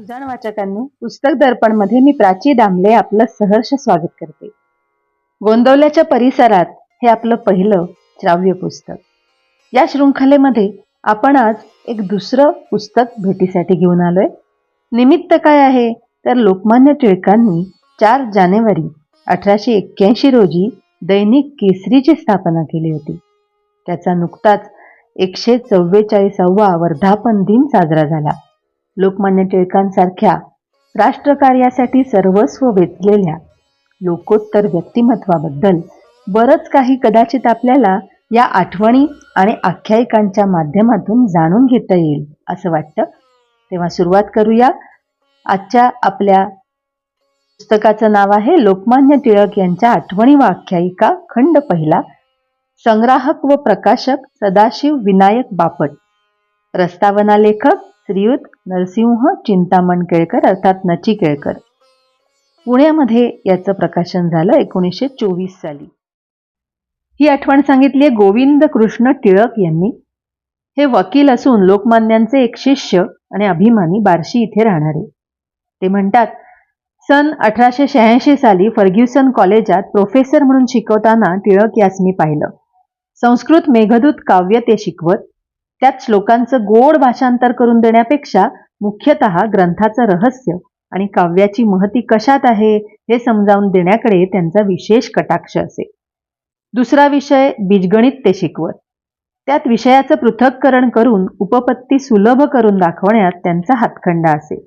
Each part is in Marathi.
सुजाण वाचकांनी पुस्तक दर्पणमध्ये मी प्राची दामले आपलं सहर्ष स्वागत करते. गोंदवल्याच्या परिसरात हे आपलं पहिलं श्राव्य पुस्तक. या शृंखलेमध्ये आपण आज एक दुसरं पुस्तक भेटीसाठी घेऊन आलोय. निमित्त काय आहे? तर लोकमान्य टिळकांनी चार जानेवारी अठराशे एक्क्याऐंशी रोजी दैनिक केसरीची स्थापना केली होती. त्याचा नुकताच एकशे चव्वेचाळीसावा वर्धापन दिन साजरा झाला. लोकमान्य टिळकांसारख्या राष्ट्रकार्यासाठी सर्वस्व वेचलेल्या लोकोत्तर व्यक्तिमत्वाबद्दल बरंच काही कदाचित आपल्याला या आठवणी आणि आख्यायिकांच्या माध्यमातून जाणून घेता येईल असं वाटतं. तेव्हा सुरुवात करूया. आजच्या आपल्या पुस्तकाचं नाव आहे लोकमान्य टिळक यांच्या आठवणी व आख्यायिका खंड पहिला. संग्राहक व प्रकाशक सदाशिव विनायक बापट. प्रस्तावना लेखक श्रीयुत नरसिंह चिंतामण केळकर अर्थात नची केळकर. पुण्यामध्ये याचं प्रकाशन झालं एकोणीसशे चोवीस साली. ही आठवण सांगितली आहे गोविंद कृष्ण टिळक यांनी. हे वकील असून लोकमान्यांचे एक शिष्य आणि अभिमानी बार्शी इथे राहणारे. ते म्हणतात सन अठराशे शहाऐंशी साली फर्ग्युसन कॉलेजात प्रोफेसर म्हणून शिकवताना टिळक यास मी पाहिलं. संस्कृत मेघदूत काव्य ते शिकवत त्यात श्लोकांचं गोड भाषांतर करून देण्यापेक्षा मुख्यतः ग्रंथाचं रहस्य आणि काव्याची महती कशात आहे हे समजावून देण्याकडे त्यांचा विशेष कटाक्ष असे. दुसरा विषय बीजगणित ते शिकवत त्यात विषयाचं पृथक्करण करून उपपत्ती सुलभ करून दाखवण्यात त्यांचा हातखंडा असे.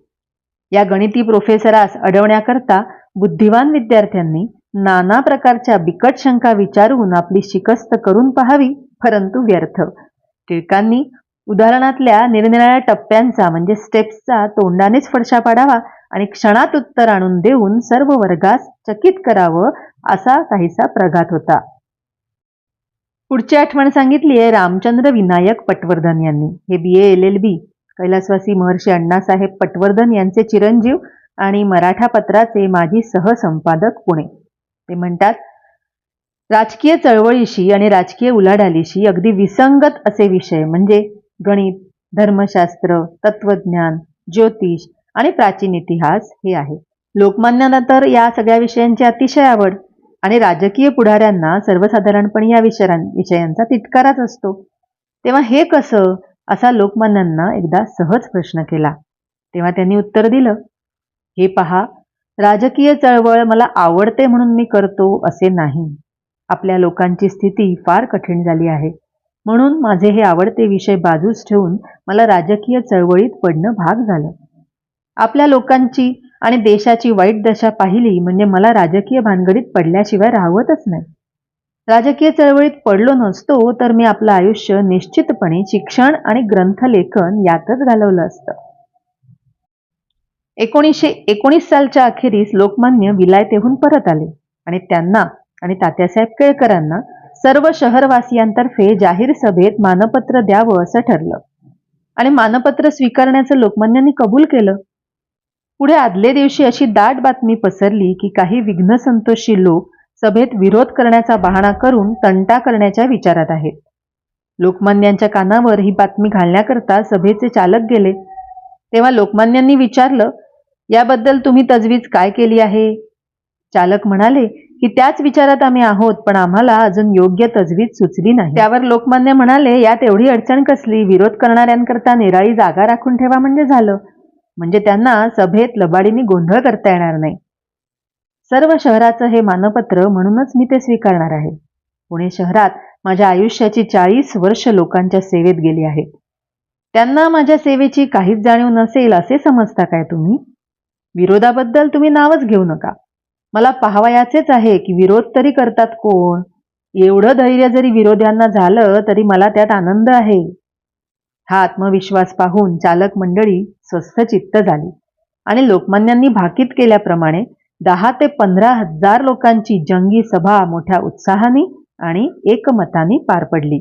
या गणिती प्रोफेसरास अडवण्याकरता बुद्धिवान विद्यार्थ्यांनी नाना प्रकारच्या बिकट शंका विचारून आपली शिकस्त करून पाहावी परंतु व्यर्थ. टिळकांनी उदाहरणातल्या निरनिराळ्या टप्प्यांचा म्हणजे स्टेप्सचा तोंडानेच फडशा पाडावा आणि क्षणात उत्तर आणून देऊन सर्व वर्गास चकित करावं असा काहीसा प्रघात होता. पुढची आठवण सांगितली आहे रामचंद्र विनायक पटवर्धन यांनी. हे बी एल एल बी कैलासवासी महर्षी अण्णासाहेब पटवर्धन यांचे चिरंजीव आणि मराठा पत्राचे माजी सहसंपादक पुणे. ते म्हणतात राजकीय चळवळीशी आणि राजकीय उलाढालीशी अगदी विसंगत असे विषय म्हणजे गणित धर्मशास्त्र तत्वज्ञान ज्योतिष आणि प्राचीन इतिहास हे आहे लोकमान्यांना तर या सगळ्या विषयांची अतिशय आवड आणि राजकीय पुढाऱ्यांना सर्वसाधारणपणे या विषयां विषयांचा तिटकाराच असतो. तेव्हा हे कसं? असा लोकमान्यांना एकदा सहज प्रश्न केला. तेव्हा त्यांनी उत्तर दिलं हे पहा राजकीय चळवळ मला आवडते म्हणून मी करतो असे नाही. आपल्या लोकांची स्थिती फार कठीण झाली आहे. म्हणून माझे हे आवडते विषय बाजूस ठेवून मला राजकीय चळवळीत पडणं भाग झालं. आपल्या लोकांची आणि देशाची वाईट दशा पाहिली म्हणजे मला राजकीय भानगडीत पडल्याशिवाय राहवतच नाही. राजकीय चळवळीत पडलो नसतो तर मी आपलं आयुष्य निश्चितपणे शिक्षण आणि ग्रंथलेखन यातच घालवलं असतं. एकोणीसशे एकोणीस सालच्या अखेरीस लोकमान्य विलायतेहून परत आले आणि त्यांना आणि तात्यासाहेब केळकरांना सर्व शहरवासियांतर्फे जाहीर सभेत मानपत्र द्यावं असं ठरलं. आणि मानपत्र स्वीकारण्याचं लोकमान्यांनी कबूल केलं. पुढे आदले दिवशी अशी दाट बातमी पसरली की काही विघ्न संतोषी लोक सभेत विरोध करण्याचा बहाणा करून तंटा करण्याच्या विचारात आहेत. लोकमान्यांच्या कानावर ही बातमी घालण्याकरता सभेचे चालक गेले. तेव्हा लोकमान्यांनी विचारलं याबद्दल तुम्ही तजवीज काय केली आहे? चालक म्हणाले की त्याच विचारात आम्ही आहोत पण आम्हाला अजून योग्य तजवीज सुचली नाही. त्यावर लोकमान्य म्हणाले यात एवढी अडचण कसली? विरोध करणाऱ्यांकरता निराळी जागा राखून ठेवा म्हणजे झालं. म्हणजे त्यांना सभेत लबाडीने गोंधळ करता येणार नाही. सर्व शहराचं हे मानपत्र म्हणूनच मी ते स्वीकारणार आहे. पुणे शहरात माझ्या आयुष्याची चाळीस वर्ष लोकांच्या सेवेत गेली आहेत. त्यांना माझ्या सेवेची काहीच जाणीव नसेल असे समजता काय तुम्ही? विरोधाबद्दल तुम्ही नावच घेऊ नका. मला पाहावयाचेच आहे की विरोध तरी करतात कोण? एवढं धैर्य जरी विरोध्यांना झालं तरी मला त्यात आनंद आहे. हा आत्मविश्वास पाहून चालक मंडळी स्वस्थ चित्त झाली. आणि लोकमान्यांनी भाकीत केल्याप्रमाणे दहा ते पंधरा हजार लोकांची जंगी सभा मोठ्या उत्साहाने आणि एकमताने पार पडली.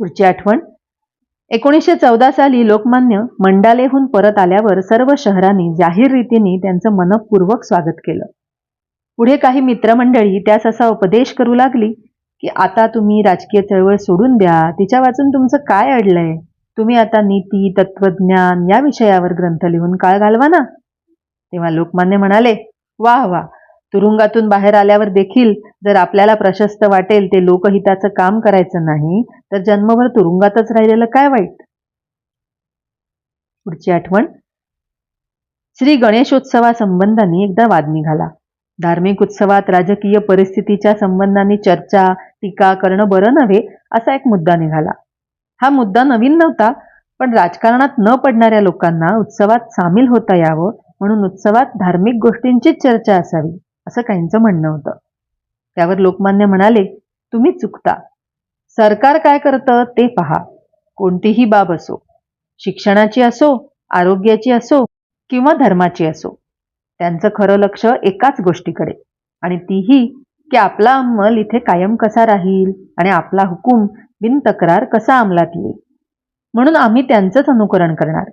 पुढची आठवण एकोणीसशे चौदा साली लोकमान्य मंडालेहून परत आल्यावर सर्व शहरांनी जाहीर रीतीने त्यांचं मनपूर्वक स्वागत केलं. पुढे काही मित्रमंडळी त्यास असा उपदेश करू लागली की आता तुम्ही राजकीय चळवळ सोडून द्या. तिच्या वाचून तुमचं काय अडलंय? तुम्ही आता नीती तत्वज्ञान या विषयावर ग्रंथ लिहून काळ घालवा ना. तेव्हा लोकमान्य म्हणाले वाह वा तुरुंगातून बाहेर आल्यावर देखील जर आपल्याला प्रशस्त वाटेल ते लोकहिताचं काम करायचं नाही तर जन्मभर तुरुंगातच राहिलेलं काय वाईट? पुढची आठवण. श्री गणेशोत्सवासंबंधाने एकदा वाद निघाला. धार्मिक उत्सवात राजकीय परिस्थितीच्या संबंधाने चर्चा टीका करणं बरं नव्हे असा एक मुद्दा निघाला. हा मुद्दा नवीन नव्हता पण राजकारणात न पडणाऱ्या लोकांना उत्सवात सामील होता यावं म्हणून उत्सवात धार्मिक गोष्टींचीच चर्चा असावी. असं काहींचं म्हणणं होतं. त्यावर लोकमान्य म्हणाले तुम्ही चुकता. सरकार काय करतं ते पहा. कोणतीही बाब असो शिक्षणाची असो आरोग्याची असो किंवा धर्माची असो त्यांचं खरं लक्ष एकाच गोष्टीकडे. आणि तीही की आपला अंमल इथे कायम कसा राहील आणि आपला हुकूम बिन तक्रार कसा अंमलात येईल. म्हणून आम्ही त्यांचंच अनुकरण करणार.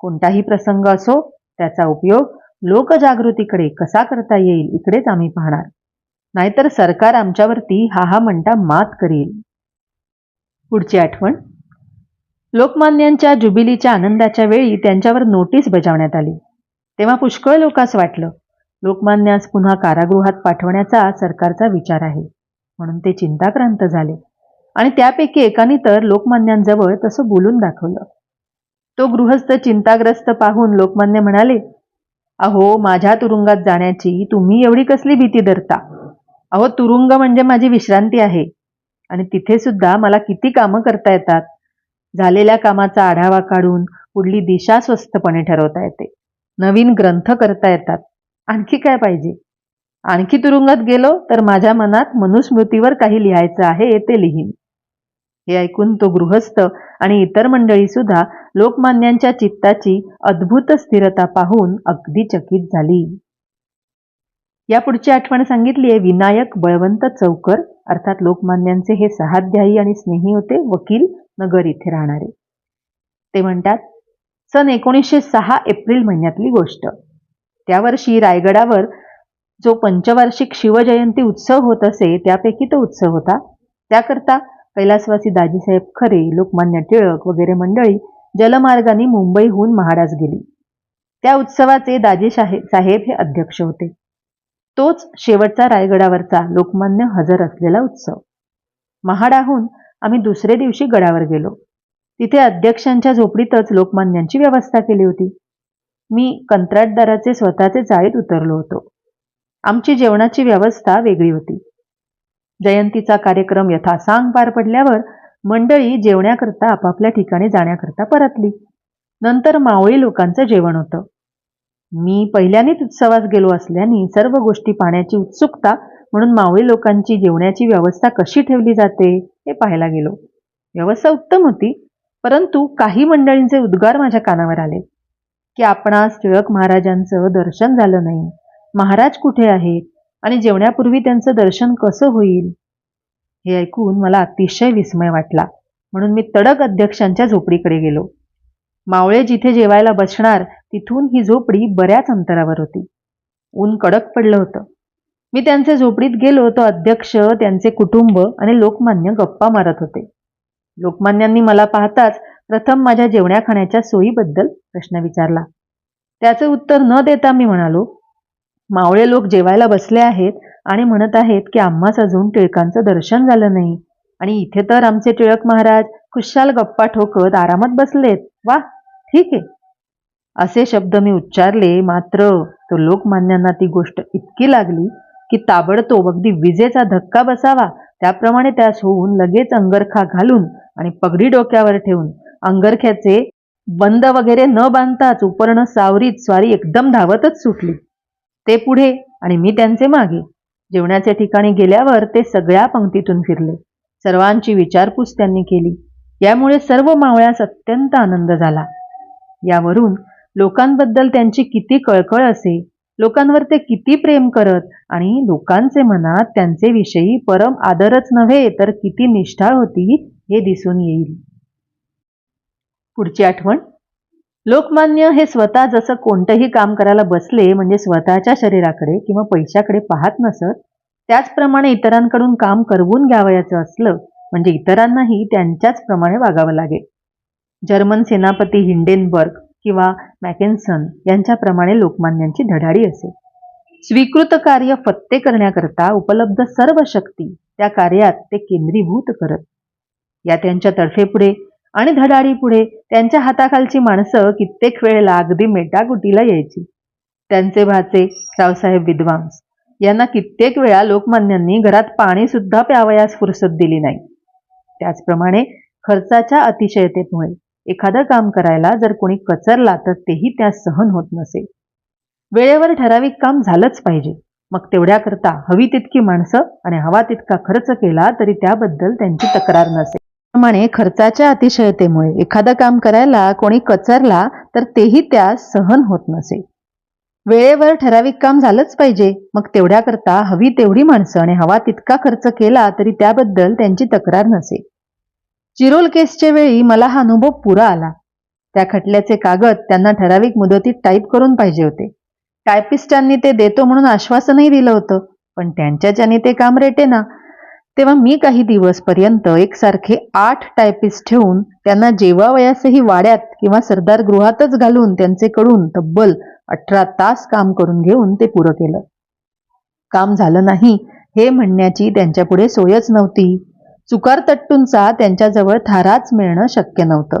कोणताही प्रसंग असो त्याचा उपयोग लोकजागृतीकडे कसा करता येईल इकडेच आम्ही पाहणार. नाहीतर सरकार आमच्यावरती हा हा म्हणता मात करील. पुढची आठवण. लोकमान्यांच्या जुबिलीच्या आनंदाच्या वेळी त्यांच्यावर नोटीस बजावण्यात आली. तेव्हा पुष्कळ लोकांस वाटलं लोकमान्यास पुन्हा कारागृहात पाठवण्याचा सरकारचा विचार आहे. म्हणून ते चिंताक्रांत झाले. आणि त्यापैकी एकाने तर लोकमान्यांजवळ तसं बोलून दाखवलं. तो गृहस्थ चिंताग्रस्त पाहून लोकमान्य म्हणाले अहो माझ्या तुरुंगात जाण्याची तुम्ही एवढी कसली भीती धरता? अहो तुरुंग म्हणजे माझी विश्रांती आहे. आणि तिथे सुद्धा मला किती कामं करता येतात? झालेल्या कामाचा आढावा काढून पुढली दिशा स्वस्थपणे ठरवता येते. नवीन ग्रंथ करता येतात. आणखी काय पाहिजे? आणखी तुरुंगात गेलो तर माझ्या मनात मनुस्मृतीवर काही लिहायचं आहे ते लिहीन. हे ऐकून तो गृहस्थ आणि इतर मंडळी सुद्धा लोकमान्यांच्या चित्ताची अद्भुत स्थिरता पाहून अगदी चकित झाली. या पुढची आठवण सांगितली आहे विनायक बळवंत चौकर अर्थात लोकमान्यांचे हे सहाध्यायी आणि स्नेही होते वकील नगर इथे राहणारे. ते म्हणतात सन एकोणीसशे सहा एप्रिल महिन्यातली गोष्ट. त्या वर्षी रायगडावर जो पंचवार्षिक शिवजयंती उत्सव होत असे त्यापैकी तो उत्सव होता. त्याकरता कैलासवासी दाजीसाहेब खरे लोकमान्य टिळक वगैरे मंडळी जलमार्गाने मुंबईहून महाडास गेली. त्या उत्सवाचे दाजी साहेब हे अध्यक्ष होते. तोच शेवटचा रायगडावरचा लोकमान्य हजर असलेला उत्सव. महाडाहून आम्ही दुसरे दिवशी गडावर गेलो. तिथे अध्यक्षांच्या झोपडीतच लोकमान्यांची व्यवस्था केली होती. मी कंत्राटदाराचे स्वतःचे चाळीत उतरलो होतो. आमची जेवणाची व्यवस्था वेगळी होती. जयंतीचा कार्यक्रम यथासांग पार पडल्यावर मंडळी जेवण्याकरता आपापल्या ठिकाणी जाण्याकरता परतली. नंतर मावळी लोकांचं जेवण होतं. मी पहिल्यानेच उत्सवास गेलो असल्याने सर्व गोष्टी पाहण्याची उत्सुकता म्हणून मावळी लोकांची जेवण्याची व्यवस्था कशी ठेवली जाते हे पाहायला गेलो. व्यवस्था उत्तम होती परंतु काही मंडळींचे उद्गार माझ्या कानावर आले. की आपणास टिळक महाराजांचं दर्शन झालं नाही. महाराज कुठे आहेत? आणि जेवण्यापूर्वी त्यांचं दर्शन कसं होईल? हे ऐकून मला अतिशय विस्मय वाटला. म्हणून मी तडक अध्यक्षांच्या झोपडीकडे गेलो. मावळे जिथे जेवायला बसणार तिथून ही झोपडी बऱ्याच अंतरावर होती. ऊन कडक पडलं होतं. मी त्यांच्या झोपडीत गेलो तो अध्यक्ष त्यांचे कुटुंब आणि लोकमान्य गप्पा मारत होते. लोकमान्यांनी मला पाहताच प्रथम माझ्या जेवण्या खाण्याच्या सोयीबद्दल प्रश्न विचारला. त्याचे उत्तर न देता मी म्हणालो मावळे लोक जेवायला बसले आहेत आणि म्हणत आहेत की आम्हाच अजून टिळकांचं दर्शन झालं नाही. आणि इथे तर आमचे टिळक महाराज खुशाल गप्पा ठोकत आरामात बसलेत. वा ठीक आहे. असे शब्द मी उच्चारले मात्र तो लोकमान्यांना ती गोष्ट इतकी लागली की ताबडतोब अगदी विजेचा धक्का बसावा त्याप्रमाणे त्यास होऊन लगेच अंगरखा घालून आणि पगडी डोक्यावर ठेवून अंगरख्याचे बंद वगैरे न बांधताच उपर्ण सावरीत स्वारी एकदम धावतच सुटली. ते पुढे आणि मी त्यांचे मागे. जेवणाच्या ठिकाणी गेल्यावर ते सगळ्या पंक्तीतून फिरले. सर्वांची विचारपूस त्यांनी केली. यामुळे सर्व मावळ्यास अत्यंत आनंद झाला. यावरून लोकांबद्दल त्यांची किती कळकळ असे लोकांवर ते किती प्रेम करत आणि लोकांचे मनात त्यांचे विषयी परम आदरच नव्हे तर किती निष्ठा होती हे दिसून येईल. पुढची आठवण? लोकमान्य हे स्वतः जसं कोणतंही काम करायला बसले म्हणजे स्वतःच्या शरीराकडे किंवा पैशाकडे पाहत नसत त्याचप्रमाणे इतरांकडून काम करवून घ्यावयाचं असलं म्हणजे इतरांनाही त्यांच्याच प्रमाणे वागावं लागेल. जर्मन सेनापती हिंडेनबर्ग किंवा मॅकेन्सन यांच्याप्रमाणे लोकमान्यांची धडाडी असे स्वीकृत कार्य फत्ते करण्याकरता उपलब्ध सर्व शक्ती त्या कार्यात ते केंद्रीभूत करत. या त्यांच्या तडफेपुढे आणि धडाडी पुढे त्यांच्या हाताखालची माणसं कित्येक वेळेला अगदी मेटाकुटीला यायची. त्यांचे भाचे रावसाहेब विद्वांस. यांना कित्येक वेळा लोकमान्यांनी घरात पाणी सुद्धा प्यावयास फुरसत दिली नाही. त्याचप्रमाणे खर्चाच्या अतिशयतेमुळे एखादं काम करायला जर कोणी कचरला तर तेही त्यास सहन होत नसे. वेळेवर ठराविक काम झालंच पाहिजे. मग तेवढ्याकरता हवी तितकी माणसं आणि हवा तितका खर्च केला तरी त्याबद्दल त्यांची तक्रार नसे. त्याचप्रमाणे खर्चाच्या अतिशयतेमुळे एखादं काम करायला कोणी कचरला तर तेही त्यास सहन होत नसे. वेळेवर ठराविक काम झालंच पाहिजे. मग तेवढ्याकरता हवी तेवढी माणसं आणि हवा तितका खर्च केला तरी त्याबद्दल त्यांची तक्रार नसे. चिरोल केसच्या वेळी मला हा अनुभव पुरा आला. त्या खटल्याचे कागद त्यांना ठराविक मुदतीत टाईप करून पाहिजे होते. टायपिस्टांनी ते देतो म्हणून आश्वासनही दिलं होतं पण त्यांच्याच्याने ते काम रेटेना. तेव्हा मी काही दिवसपर्यंत एकसारखे आठ टायपिस्ट ठेवून त्यांना जेवावयासही वाड्यात किंवा सरदार गृहातच घालून त्यांचेकडून तब्बल अठरा तास काम करून घेऊन ते पुरं केलं. काम झालं नाही हे म्हणण्याची त्यांच्यापुढे सोयच नव्हती. चुकार तट्टूंचा त्यांच्याजवळ थाराच मिळणं शक्य नव्हतं.